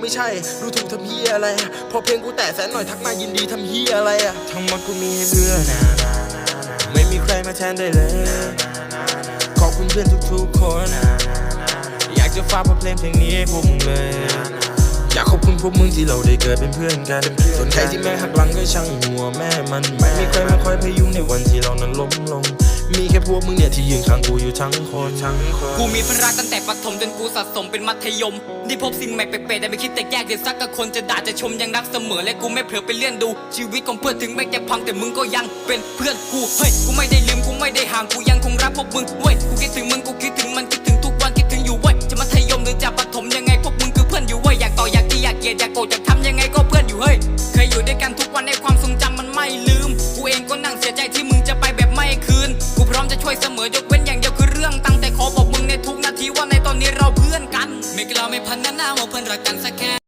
ไม่ใช่ ดูถูกทำเฮียอะไรอะพอเพลงกูแตะแสนหน่อยทักมายินดีทำเฮียอะไรอะทั้งหมดกูมีให้เพื่อนไม่มีใครมาแทนได้เลย ขอบคุณเพื่อนทุกๆคน อยากจะฝากบทเพลงเพลงนี้ให้พวกมึงเลย อยากขอบคุณพวกมึงที่เราได้เกิดเป็นเพื่อนกันส่วนใครที่แม่หักหลังก็ช่างหัวแม่มัน ไม่มีใครมาคอยพยุงในวันที่เรานั้นล้มลงมีแค่ พวกมึงเนี่ยที่ยืนข้างกูอยู่ทั้งคนทั้งคนกูมีเพื่อนรักตั้งแต่ประถมจนกูสะสมเป็นมัธยมได้พบสิ่งใหม่แปลกๆแต่ไม่คิดแต่แยกเดี๋ยวสักกับคนจะด่าจะชมยังรักเสมอและกูไม่เผลอไปเลื่อนดู ชีวิตของเพื่อนถึงแม้จะพังแต่มึงก็ยังเป็นเพื่อนกูเฮ้ยกูไม่ได้ลืมกูไม่ได้ห่างกูยังคงรักพวกมึงเว้ยกูคิดถึงมึงกูคิดถึงมันคิดถึงทุกวันคิดถึงอยู่เว้ยจะมัธยมหรือจะประถมยังไงพวกมึงคือเพื่อนอยู่เว้ยอยากต่ออยากดีอยากเกลียดอยากโกรธอยากทำยังไงก็เพื่อนอยู่เฮ้ยเคยอยู่ด้วยกันทุกื่องตั้งแต่ขอบอกมึงในทุกนาทีว่าในตอนนี้เราเพื่อนกัน ไม่กล่าวไม่พันกันหน้าว่าเพื่อนรักกันสักแค่